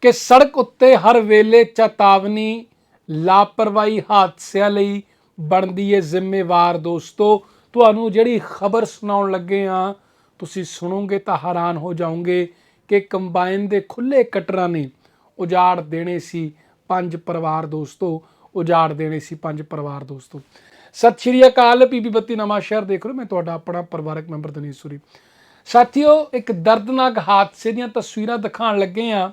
ਕਿ ਸੜਕ ਉੱਤੇ ਹਰ ਵੇਲੇ ਚੇਤਾਵਨੀ, ਲਾਪਰਵਾਹੀ ਹਾਦਸਿਆਂ ਲਈ ਬਣਦੀ ਹੈ ਜ਼ਿੰਮੇਵਾਰ ਦੋਸਤੋ। ਤੁਹਾਨੂੰ ਜਿਹੜੀ ਖਬਰ ਸੁਣਾਉਣ ਲੱਗੇ ਆ, ਤੁਸੀਂ ਸੁਣੋਗੇ ਤਾਂ ਹੈਰਾਨ ਹੋ ਜਾਓਗੇ ਕਿ ਕੰਬਾਈਨ ਦੇ ਖੁੱਲੇ ਕਟਰਾਂ ਨੇ ਉਜਾੜ ਦੇਣੇ ਸੀ ਪੰਜ ਪਰਿਵਾਰ ਦੋਸਤੋ। ਉਜਾੜ ਦੇਣੇ ਸੀ ਪੰਜ ਪਰਿਵਾਰ ਦੋਸਤੋ। ਸਤਿ ਸ਼੍ਰੀ ਅਕਾਲ, ਪੀਪੀ ਬੱਤੀ ਨਵਾਂ ਸ਼ਹਿਰ ਦੇਖ ਰਹੇ ਮੈਂ ਤੁਹਾਡਾ ਆਪਣਾ ਪਰਿਵਾਰਕ ਮੈਂਬਰ ਦਨੀਸ਼ ਸੂਰੀ। ਸਾਥੀਓ, ਇੱਕ ਦਰਦਨਾਕ ਹਾਦਸੇ ਦੀਆਂ ਤਸਵੀਰਾਂ ਦਿਖਾਉਣ ਲੱਗੇ ਆ।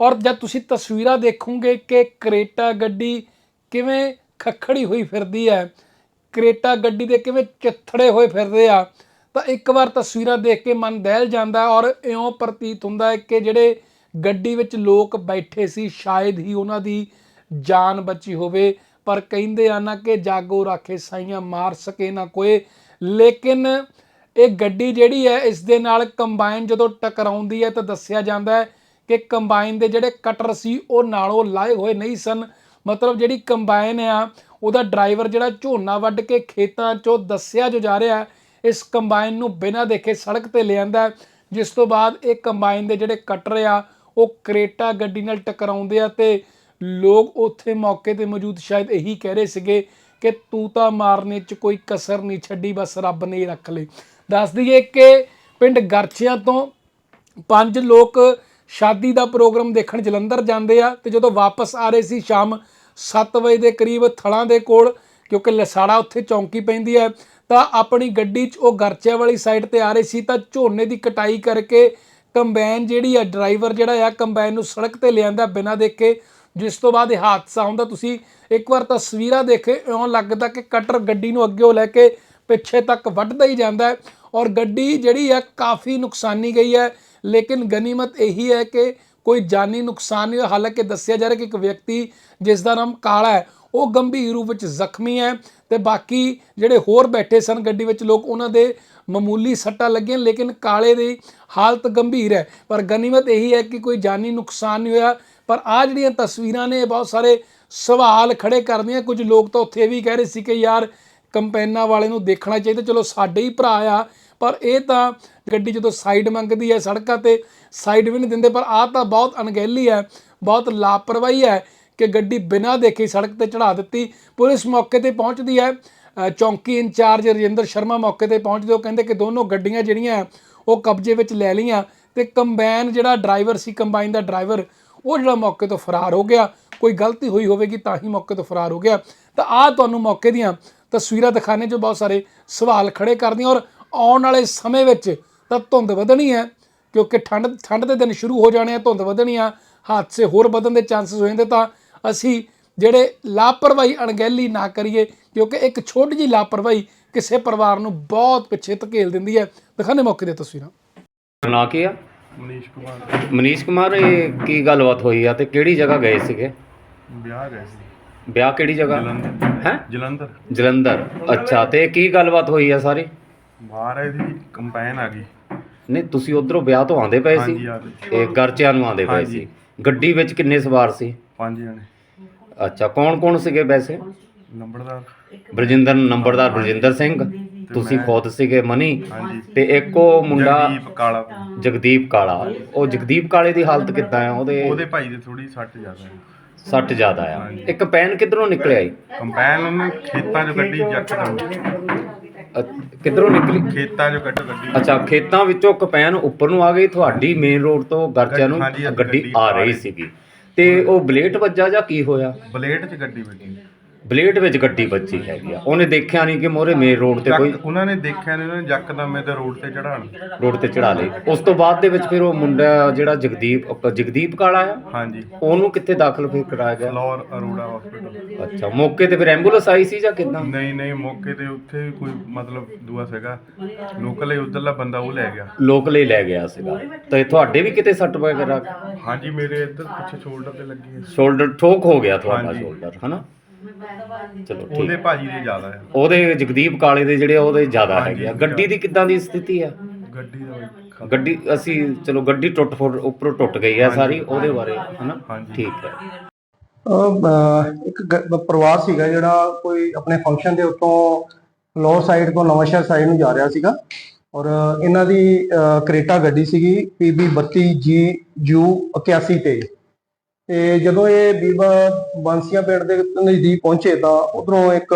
ਔਰ ਜਦ ਤੁਸੀਂ ਤਸਵੀਰਾਂ ਦੇਖੋਗੇ ਕਿ ਕਰੇਟਾ ਗੱਡੀ ਕਿਵੇਂ ਖੱਖੜੀ ਹੋਈ ਫਿਰਦੀ ਹੈ, ਕਰੇਟਾ ਗੱਡੀ ਦੇ ਕਿਵੇਂ ਚਿੱਥੜੇ ਹੋਏ ਫਿਰਦੇ ਆ, ਤਾਂ ਇੱਕ ਵਾਰ ਤਸਵੀਰਾਂ ਦੇਖ ਕੇ ਮਨ ਦਹਿਲ ਜਾਂਦਾ ਔਰ ਇਉਂ ਪ੍ਰਤੀਤ ਹੁੰਦਾ ਹੈ ਕਿ ਜਿਹੜੇ ਗੱਡੀ ਵਿੱਚ ਲੋਕ ਬੈਠੇ ਸੀ, ਸ਼ਾਇਦ ਹੀ ਉਹਨਾਂ ਦੀ ਜਾਨ ਬਚੀ ਹੋਵੇ, ਪਰ ਕਹਿੰਦੇ ਆ ਨਾ ਕਿ ਜਾਗੋ ਰਾਖੇ, ਸਾਈਆਂ ਮਾਰ ਸਕੇ ਨਾ ਕੋਈ। ਲੇਕਿਨ ਇਹ ਗੱਡੀ ਜਿਹੜੀ ਹੈ, ਇਸ ਦੇ ਨਾਲ ਕੰਬਾਈਨ ਜਦੋਂ ਟਕਰਾਉਂਦੀ ਹੈ ਤਾਂ ਦੱਸਿਆ ਜਾਂਦਾ ਹੈ ਕਿ ਕੰਬਾਈਨ ਦੇ ਜਿਹੜੇ ਕਟਰ ਸੀ ਉਹ ਨਾਲੋਂ ਲਾਏ ਹੋਏ ਨਹੀਂ ਸਨ। ਮਤਲਬ ਜਿਹੜੀ ਕੰਬਾਈਨ ਆ, ਉਹਦਾ ਡਰਾਈਵਰ ਜਿਹੜਾ ਝੋਨਾ ਵੱਢ ਕੇ ਖੇਤਾਂ 'ਚੋਂ ਦੱਸਿਆ ਜੋ ਜਾ ਰਿਹਾ, ਇਸ ਕੰਬਾਈਨ ਨੂੰ ਬਿਨਾਂ ਦੇਖੇ ਸੜਕ ਤੇ ਲਿਆਂਦਾ ਜਿਸ ਤੋਂ ਬਾਅਦ ਇਹ ਕੰਬਾਈਨ ਦੇ ਜਿਹੜੇ ਕਟਰ ਆ, ਉਹ ਕਰੇਟਾ ਗੱਡੀ ਨਾਲ ਟਕਰਾਉਂਦੇ ਆ ਤੇ ਲੋਕ ਉੱਥੇ ਮੌਕੇ ਤੇ ਮੌਜੂਦ ਸ਼ਾਇਦ ਇਹੀ ਕਹਿ ਰਹੇ ਸੀਗੇ ਕਿ ਤੂੰ ਤਾਂ ਮਾਰਨੇ 'ਚ ਕੋਈ ਕਸਰ ਨਹੀਂ ਛੱਡੀ, ਬਸ ਰੱਬ ਨੇ ਰੱਖ ਲਈ। ਦੱਸ ਦਈਏ ਕਿ ਪਿੰਡ ਗਰਚਿਆਂ ਤੋਂ ਪੰਜ ਲੋਕ ਸ਼ਾਦੀ ਦਾ ਪ੍ਰੋਗਰਾਮ ਦੇਖਣ ਜਲੰਧਰ ਜਾਂਦੇ ਆ ਤੇ ਜਦੋਂ ਵਾਪਸ ਆ ਰਹੇ ਸੀ ਸ਼ਾਮ 7 ਵਜੇ ਦੇ ਕਰੀਬ ਥਲਾਂ ਦੇ ਕੋਲ, ਕਿਉਂਕਿ ਲਸਾੜਾ ਉੱਥੇ ਚੌਂਕੀ ਪੈਂਦੀ ਹੈ, ਤਾਂ ਆਪਣੀ ਗੱਡੀ 'ਚ ਉਹ ਗਰਚਿਆਂ ਵਾਲੀ ਸਾਈਡ ਤੇ ਆ ਰਹੇ ਸੀ, ਤਾਂ ਝੋਨੇ ਦੀ ਕਟਾਈ ਕਰਕੇ ਕੰਬਾਈਨ ਜਿਹੜੀ ਆ, ਡਰਾਈਵਰ ਜਿਹੜਾ ਆ, ਕੰਬਾਈਨ ਨੂੰ ਸੜਕ ਤੇ ਲਿਆਂਦਾ ਬਿਨਾਂ ਦੇਖੇ। ਜਿਸ ਤੋਂ ਬਾਅਦ ਇਹ ਹਾਦਸਾ ਹੁੰਦਾ, ਤੁਸੀਂ ਇੱਕ ਵਾਰ ਤਸਵੀਰਾਂ ਦੇਖੇ, ਇਉਂ ਲੱਗਦਾ ਕਿ ਕਟਰ ਗੱਡੀ ਨੂੰ ਅੱਗੇ ਲੈ ਕੇ ਪਿੱਛੇ ਤੱਕ ਵੱਢਦਾ ਹੀ ਜਾਂਦਾ ਔਰ ਗੱਡੀ ਜਿਹੜੀ ਆ, ਕਾਫੀ ਨੁਕਸਾਨੀ ਗਈ ਹੈ। ਲੇਕਿਨ ਗਨੀਮਤ ਇਹੀ ਹੈ ਕਿ ਕੋਈ ਜਾਨੀ ਨੁਕਸਾਨ ਨਹੀਂ ਹੋਇਆ। ਹਾਲਾਂਕਿ ਦੱਸਿਆ ਜਾ ਰਿਹਾ ਕਿ ਇੱਕ ਵਿਅਕਤੀ ਜਿਸ ਦਾ ਨਾਮ ਕਾਲਾ ਹੈ, ਉਹ ਗੰਭੀਰ ਰੂਪ ਵਿੱਚ ਜ਼ਖਮੀ ਹੈ ਤੇ ਬਾਕੀ ਜਿਹੜੇ ਹੋਰ ਬੈਠੇ ਸਨ ਗੱਡੀ ਵਿੱਚ, ਲੋਕ ਉਹਨਾਂ ਦੇ ਮਾਮੂਲੀ ਸੱਟਾਂ ਲੱਗੀਆਂ, ਲੇਕਿਨ ਕਾਲੇ ਦੀ ਹਾਲਤ ਗੰਭੀਰ ਹੈ। ਪਰ ਗਨੀਮਤ ਇਹੀ ਹੈ ਕਿ ਕੋਈ ਜਾਨੀ ਨੁਕਸਾਨ ਨਹੀਂ ਹੋਇਆ। ਪਰ ਆ ਜਿਹੜੀਆਂ ਤਸਵੀਰਾਂ ਨੇ, ਇਹ ਬਹੁਤ ਸਾਰੇ ਸਵਾਲ ਖੜੇ ਕਰਦੀਆਂ। ਕੁਝ ਲੋਕ ਤਾਂ ਉੱਥੇ ਇਹ ਵੀ ਕਹਿ ਰਹੇ ਸੀ ਕਿ ਯਾਰ, ਕੰਪੈਨਾਂ ਵਾਲੇ ਨੂੰ ਦੇਖਣਾ ਚਾਹੀਦਾ। ਚਲੋ ਸਾਡੇ ਹੀ ਭਰਾ ਆ ਪਰ ਇਹ ਤਾਂ ਗੱਡੀ ਜਦੋਂ ਸਾਈਡ ਮੰਗਦੀ ਹੈ ਸੜਕਾਂ ਤੇ ਸਾਈਡ ਵੀ ਨਹੀਂ ਦਿੰਦੇ, ਪਰ ਆਹ ਤਾਂ ਬਹੁਤ ਅਣਗਹਿਲੀ ਹੈ, ਬਹੁਤ ਲਾਪਰਵਾਹੀ ਹੈ ਕਿ ਗੱਡੀ ਬਿਨਾਂ ਦੇਖੇ ਹੀ ਸੜਕ ਤੇ ਚੜਾ ਦਿੱਤੀ। ਪੁਲਿਸ ਮੌਕੇ ਤੇ ਪਹੁੰਚਦੀ ਹੈ। ਚੌਂਕੀ ਇੰਚਾਰਜ ਰਜਿੰਦਰ ਸ਼ਰਮਾ ਮੌਕੇ ਤੇ ਪਹੁੰਚਦੇ, ਉਹ ਕਹਿੰਦੇ ਕਿ ਦੋਨੋਂ ਗੱਡੀਆਂ ਜਿਹੜੀਆਂ, ਉਹ ਕਬਜ਼ੇ ਵਿੱਚ ਲੈ ਲਈਆਂ ਤੇ ਕੰਬਾਈਨ ਜਿਹੜਾ ਡਰਾਈਵਰ ਸੀ ਕੰਬਾਈਨ ਦਾ ਡਰਾਈਵਰ ਉਹ ਜਿਹੜਾ ਮੌਕੇ ਤੋਂ ਫਰਾਰ ਹੋ ਗਿਆ। ਕੋਈ ਗਲਤੀ ਹੋਈ ਹੋਵੇਗੀ ਤਾਂ ਹੀ ਮੌਕੇ ਤੋਂ ਫਰਾਰ ਹੋ ਗਿਆ। ਤਾਂ ਆਹ ਤੁਹਾਨੂੰ ਮੌਕੇ ਦੀਆਂ ਤਸਵੀਰਾਂ ਦਿਖਾਣੇ ਜੋ ਬਹੁਤ ਸਾਰੇ ਸਵਾਲ ਖੜੇ ਕਰਦੀਆਂ ਔਰ ਆਉਣ ਵਾਲੇ ਸਮੇਂ ਵਿੱਚ ਤਾਂ ਧੁੰਦ ਵਧਣੀ ਹੈ ਕਿਉਂਕਿ ਠੰਡ ਠੰਡ ਦੇ ਦਿਨ ਸ਼ੁਰੂ ਹੋ ਜਾਣੇ ਆ ਧੁੰਦ ਵਧਣੀ ਆ ਹਾਦਸੇ ਹੋਰ ਵਧਣ ਦੇ ਚਾਂਸਸ ਹੋ ਜਾਂਦੇ ਤਾਂ ਅਸੀਂ ਜਿਹੜੇ ਲਾਪਰਵਾਹੀ ਅਣਗਹਿਲੀ ਨਾ ਕਰੀਏ ਕਿਉਂਕਿ ਇੱਕ ਛੋਟੀ ਜਿਹੀ ਲਾਪਰਵਾਹੀ ਕਿਸੇ ਪਰਿਵਾਰ ਨੂੰ ਬਹੁਤ ਪਿੱਛੇ ਧਕੇਲ ਦਿੰਦੀ ਹੈ। ਦਿਖਾਣੇ ਮੌਕੇ ਦੀਆਂ ਤਸਵੀਰਾਂ। ਨਾ ਕੀ ਆ? ਮਨੀਸ਼ ਕੁਮਾਰ। ਮਨੀਸ਼ ਕੁਮਾਰ ਇਹ ਕੀ ਗੱਲਬਾਤ ਹੋਈ ਆ ਤੇ ਕਿਹੜੀ ਜਗ੍ਹਾ ਗਏ ਸੀਗੇ? ਵਿਆਹ ਗਏ ਸੀ। ਵਿਆਹ ਕਿਹੜੀ ਜਗ੍ਹਾ? ਜਲੰਧਰ। ਹੈ? ਜਲੰਧਰ। ਜਲੰਧਰ। ਅੱਛਾ ਤੇ ਕੀ ਗੱਲਬਾਤ ਹੋਈ ਆ ਸਾਰੀ? ਬਾਹਰ ਆਏ ਸੀ ਕੰਪੈਨ ਆ ਗਈ। ਨਹੀਂ ਤੁਸੀਂ ਉਧਰੋਂ ਵਿਆਹ ਤੋਂ ਆਂਦੇ ਪਏ ਹਾਂਜੀ ਸੀ। ਆ ਗਏ ਇਹ ਗਰਚਿਆਂ ਨੂੰ ਆਂਦੇ ਪਏ ਹਾਂਜੀ। ਸੀ ਗੱਡੀ ਵਿੱਚ ਕਿੰਨੇ ਸਵਾਰ ਸੀ? ਪੰਜ ਜਣੇ। ਅੱਛਾ ਕੌਣ ਕੌਣ ਸੀਗੇ ਵੈਸੇ? ਨੰਬਰਦਾਰ। ਬਰਜਿੰਦਰ ਨੰਬਰਦਾਰ ਬਰਜਿੰਦਰ ਸਿੰਘ ਤੁਸੀਂ ਖੁਦ ਸੀਗੇ ਮਨੀ। ਹਾਂਜੀ। ਤੇ ਇੱਕ ਉਹ ਮੁੰਡਾ ਜਗਦੀਪ ਕਾਲਾ। ਜਗਦੀਪ ਕਾਲਾ। ਉਹ ਜਗਦੀਪ ਕਾਲੇ ਦੀ ਹਾਲਤ ਕਿੱਦਾਂ ਆ? ਉਹਦੇ ਉਹਦੇ ਭਾਈ ਦੇ ਥੋੜੀ ਸੱਟ ਜ਼ਿਆਦਾ ਹੈ ਸੱਟ ਜ਼ਿਆਦਾ ਆ। ਇੱਕ ਪੈਨ ਕਿੱਧਰੋਂ ਨਿਕਲਿਆ ਈ ਕੰਪੈਨ ਉਹਨੇ ਖੇਤਾਂ 'ਚੋਂ ਕੱਢੀ ਜੱਕਦਮ ਅ, ਕਿੱਧਰੋਂ ਨਿਕਲੀ? ਖੇਤਾਂ 'ਚੋਂ ਕੱਢ ਗੱਡੀ। ਅੱਛਾ ਖੇਤਾਂ ਵਿੱਚੋਂ ਕਪੈਨ ਉੱਪਰ ਨੂੰ ਆ ਗਈ ਤੁਹਾਡੀ ਮੇਨ ਰੋਡ ਤੋਂ ਗਰਚਿਆਂ ਨੂੰ ਹਾਂਜੀ, ਹਾਂਜੀ, ਗੱਡੀ ਗੱਡੀ ਆ ਆ ਰਹੀ ਰਹੀ। ਸੀਗੀ। ਤੇ ਉਹ ਬਲੇਟ ਵੱਜਾ ਜਾਂ ਕੀ ਹੋਇਆ? ਬਲੇਡ 'ਚ ਗੱਡੀ ਵੱਜੀ। ਬਲੇਡ ਵਿੱਚ ਗੱਡੀ ਵੱਜੀ ਹੈਗੀ ਆ। ਉਹਨੇ ਦੇਖਿਆ ਨਹੀਂ ਕਿ ਮੋਰੇ ਮੇਨ ਰੋਡ ਤੇ ਕੋਈ ਉਹਨਾਂ ਨੇ ਦੇਖਿਆ ਨਹੀਂ ਉਹਨਾਂ ਨੇ ਜੱਕਦਮ ਇਹਦੇ ਰੋਡ ਤੇ ਚੜਾਣ ਰੋਡ ਤੇ ਚੜਾ ਲਈ ਉਸ ਤੋਂ ਬਾਅਦ ਦੇ ਵਿੱਚ ਫਿਰ ਉਹ ਮੁੰਡਾ ਜਿਹੜਾ ਜਗਦੀਪ ਜਗਦੀਪ ਕਾਲਾ ਆ ਹਾਂਜੀ। ਉਹਨੂੰ ਕਿੱਥੇ ਦਾਖਲ ਫਿਰ ਕਰਾਇਆ ਗਿਆ? ਫਲੋਰ ਅਰੋੜਾ ਹਸਪੀਟਲ ਅੱਛਾ ਮੌਕੇ ਤੇ ਫਿਰ ਐਂਬੂਲੈਂਸ ਆਈ ਸੀ ਜਾਂ ਕਿੱਦਾਂ? ਨਹੀਂ ਨਹੀਂ ਮੌਕੇ ਤੇ ਉੱਥੇ ਕੋਈ ਮਤਲਬ ਦੂਆ ਸੀਗਾ। ਲੋਕਲ ਹੀ ਉਧਰਲਾ ਬੰਦਾ ਉਹ ਲੈ ਗਿਆ। ਲੋਕਲ ਹੀ ਲੈ ਗਿਆ ਸੀਗਾ। ਤੇ ਤੁਹਾਡੇ ਵੀ ਕਿਤੇ ਸੱਟ ਵਗੈਰਾ? ਹਾਂਜੀ ਮੇਰੇ ਇੱਧਰ ਪਿੱਛੇ ਸ਼ੋਲਡਰ ਤੇ ਲੱਗੀ ਹੈ। ਸ਼ੋਲਡਰ ਠੋਕ ਹੋ ਗਿਆ ਤੁਹਾਡਾ। ਸ਼ੋਲਡਰ ਹਨਾ? ਚਲੋ ਠੀਕ ਉਹਦੇ ਭਾਜੀ ਦੇ ਜ਼ਿਆਦਾ ਹੈ। ਉਹਦੇ ਜਗਦੀਪ ਕਾਲੇ ਦੇ ਜਿਹੜੇ ਉਹਦੇ ਜ਼ਿਆਦਾ ਹਾਂਜੀ, ਹੈਗੇ ਆ। ਗੱਡੀ ਦੀ ਕਿੱਦਾਂ ਦੀ ਸਥਿਤੀ ਆ? ਗੱਡੀ ਦਾ ਵੀ ਗੱਡੀ ਅਸੀਂ ਚਲੋ ਗੱਡੀ ਟੁੱਟ ਫੁੱਟ ਉੱਪਰੋਂ ਟੁੱਟ ਗਈ ਆ ਸਾਰੀ ਉਹਦੇ ਬਾਰੇ ਹਨਾ? ਹਾਂਜੀ। ਠੀਕ ਹੈ। ਅਹ, ਇੱਕ ਗ- ਪਰਿਵਾਰ ਸੀਗਾ ਜਿਹੜਾ ਕੋਈ ਆਪਣੇ ਫੰਕਸ਼ਨ ਦੇ ਉੱਤੋਂ ਲੋ ਸਾਈਡ ਤੋਂ ਨਵਾਂਸ਼ਹਿਰ ਸਾਈਡ ਨੂੰ ਜਾ ਰਿਹਾ ਸੀਗਾ। ਔਰ ਇਹਨਾਂ ਦੀ ਅਹ, ਕਰੇਟਾ ਗੱਡੀ ਸੀਗੀ PB 32G U 81 ਤੇ। ਤੇ ਜਦੋਂ ਇਹ ਬੀਬਾ ਬਾਂਸੀਆਂ ਪਿੰਡ ਦੇ ਨਜ਼ਦੀਕ ਪਹੁੰਚੇ ਤਾਂ ਉਧਰੋਂ ਇੱਕ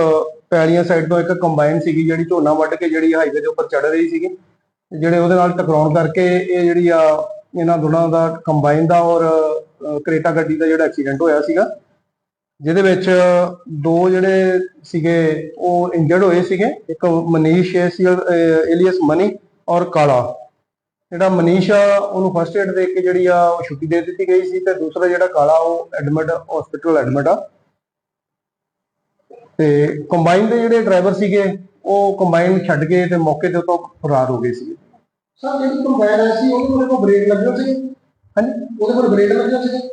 ਪੈਲੀਆਂ ਸਾਈਡ ਤੋਂ ਇੱਕ ਕੰਬਾਈਨ ਸੀਗੀ, ਜਿਹੜੀ ਝੋਨਾ ਵੱਢ ਕੇ ਜਿਹੜੀ ਹਾਈਵੇ ਦੇ ਉੱਪਰ ਚੜ ਰਹੀ ਸੀਗੀ, ਜਿਹੜੇ ਉਹਦੇ ਨਾਲ ਟਕਰਾਉਣ ਕਰਕੇ ਇਹ ਜਿਹੜੀ ਆ ਇਹਨਾਂ ਦੋਨਾਂ ਦਾ ਕੰਬਾਈਨ ਦਾ ਔਰ ਕਰੇਟਾ ਗੱਡੀ ਦਾ ਜਿਹੜਾ ਐਕਸੀਡੈਂਟ ਹੋਇਆ ਸੀਗਾ, ਜਿਹਦੇ ਵਿੱਚ ਦੋ ਜਿਹੜੇ ਸੀਗੇ, ਉਹ ਇੰਜਰਡ ਹੋਏ ਸੀਗੇ, ਇੱਕ ਮਨੀਸ਼ ਏਲੀਅਸ ਮਨੀ ਔਰ ਕਾਲਾ। ਜਿਹੜਾ ਮਨੀਸ਼ ਆ ਉਹਨੂੰ ਫਸਟ ਏਡ ਦੇ ਕੇ ਜਿਹੜੀ ਆ ਉਹ ਛੁੱਟੀ ਦੇ ਦਿੱਤੀ ਗਈ ਸੀ ਤੇ ਦੂਸਰਾ ਜਿਹੜਾ ਕਾਲਾ ਉਹ ਐਡਮਿਟ ਹਸਪੀਟਲ ਐਡਮਿਟ ਆ। ਤੇ ਕੰਬਾਈਨ ਦੇ ਜਿਹੜੇ ਡਰਾਈਵਰ ਸੀਗੇ ਉਹ ਕੰਬਾਈਨ ਛੱਡ ਕੇ ਤੇ ਮੌਕੇ ਤੇ ਉਤੋਂ ਫਰਾਰ ਹੋ ਗਏ ਸੀਗੇ। ਸਰ ਜਿਹੜੀ ਕੰਬਾਈਨ ਆਈ ਸੀ ਉਹਦੇ ਕੋਲ ਬ੍ਰੇਕ ਲੱਗਿਆ ਸੀ? ਹਾਂਜੀ। ਉਹਦੇ ਕੋਲ ਬ੍ਰੇਕ ਲੱਗਿਆ ਸੀ?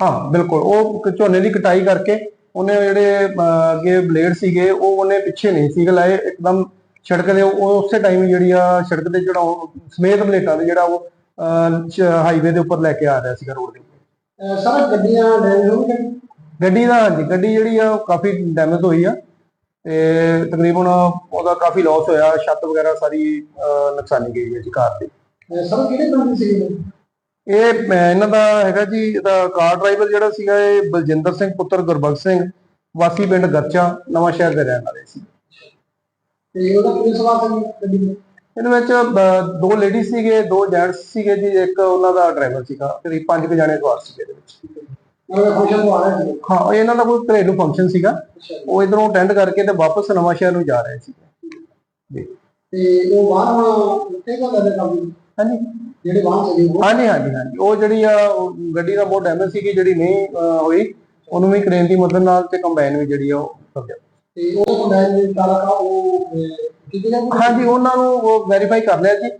ਹਾਂ ਬਿਲਕੁਲ। ਉਹ ਝੋਨੇ ਦੀ ਕਟਾਈ ਕਰਕੇ ਉਹਨੇ ਜਿਹੜੇ ਅੱਗੇ ਬਲੇਡ ਸੀਗੇ ਉਹ ਉਹਨੇ ਪਿੱਛੇ ਨਹੀਂ ਸੀਗੇ ਲਾਏ ਇੱਕਦਮ ਸੜਕ ਦੇ ਉਹ ਉਸੇ ਟਾਈਮ ਜਿਹੜੀ ਆ ਸੜਕ ਤੇ ਜਿਹੜਾ ਸਮੇਤ ਬਲੇਟਾਂ ਦੇ ਜਿਹੜਾ ਉਹ ਹਾਈਵੇ ਦੇ ਉੱਪਰ ਲੈ ਕੇ ਆ ਰਿਹਾ ਸੀਗਾ ਰੋਡ ਦੇ ਸਰ ਗੱਡੀਆਂ ਡੈਮੇਜ ਹੋ ਗਈਆਂ ਗੱਡੀ ਦਾ ਹਾਂਜੀ ਗੱਡੀ ਜਿਹੜੀ ਆ ਉਹ ਕਾਫੀ ਡੈਮੇਜ ਹੋਈ ਆ ਤੇ ਤਕਰੀਬਨ ਉਹਦਾ ਕਾਫੀ ਲਾਸ ਹੋਇਆ ਛੱਤ ਵਗੈਰਾ ਸਾਰੀ ਨੁਕਸਾਨੀ ਗਈ ਹੈ ਜੀ ਕਾਰ ਦੀ। ਸਰ ਕਿਹੜੇ ਪਿੰਡ ਦੇ ਸੀ ਇਹ ਇਹਨਾਂ ਦਾ ਹੈਗਾ ਜੀ ਇਹਦਾ ਕਾਰ ਡਰਾਈਵਰ ਜਿਹੜਾ ਸੀਗਾ ਇਹ ਬਲਜਿੰਦਰ ਸਿੰਘ ਪੁੱਤਰ ਗੁਰਬਖਸ਼ ਸਿੰਘ ਵਾਸੀ ਪਿੰਡ ਗਰਚਾ ਨਵਾਂ ਸ਼ਹਿਰ ਦੇ ਰਹਿਣ ਵਾਲੇ ਸੀ। ਤੇ ਉਹਦਾ ਕਿੰਨੇ ਸਵਾਰ ਸੀ ਗੱਡੀ ਦੇ? ਇਹਨਾਂ ਵਿੱਚ ਦੋ ਲੇਡੀ ਸੀਗੇ ਦੋ ਜੈਂਟਸ ਸੀਗੇ ਜੀ ਇੱਕ ਉਹਨਾਂ ਦਾ ਡਰਾਈਵਰ ਸੀਗਾ ਕਰੀਬ ਪੰਜ ਕੁ ਜਾਣੇ ਸਵਾਰ ਸੀਗੇ ਇਹਦੇ ਵਿੱਚ। ਮਤਲਬ ਫੰਕਸ਼ਨ ਤੋਂ ਆ ਰਿਹਾ ਸੀ ਹਾਂ ਉਹ ਇਹਨਾਂ ਦਾ ਕੋਈ ਘਰੇਲੂ ਫੰਕਸ਼ਨ ਸੀਗਾ। ਅੱਛਾ ਜੀ। ਉਹ ਇਧਰੋਂ ਅਟੈਂਡ ਕਰਕੇ ਤੇ ਵਾਪਸ ਨਵਾਂ ਸ਼ਹਿਰ ਨੂੰ ਜਾ ਰਹੇ ਸੀ। ਤੇ ਉਹ ਵਾਹਨ ਉੱਤੇ ਕਾ ਲੱਗੇ ਕੰਮ? ਹਾਂਜੀ। ਜਿਹੜੇ ਵਾਹਨ ਸੀਗੇ ਉਹ? ਹਾਂਜੀ ਹਾਂਜੀ ਹਾਂਜੀ। ਉਹ ਜਿਹੜੀ ਆ ਉਹ ਗੱਡੀ ਦਾ ਬਹੁਤ ਡੈਮੇਜ ਸੀਗੀ ਜਿਹੜੀ ਨਹੀਂ ਅਹ, ਹੋਈ ਉਹਨੂੰ ਵੀ ਕ੍ਰੇਨ ਦੀ ਮਦਦ ਨਾਲ ਤੇ ਕੰਬਾਈਨ ਵੀ ਜਿਹੜੀ ਆ ਉਹ ਗਿਆ। ਤੇ ਉਹ ਕੰਬਾਈਨ ਦੇ ਚਾਲਕ ਉਹ ਕਿਤੇ ਨਾ ਹਾਂਜੀ, ਉਹਨਾਂ ਨੂੰ ਉਹ ਵੈਰੀਫਾਈ ਕਰ ਲਿਆ ਜੀ।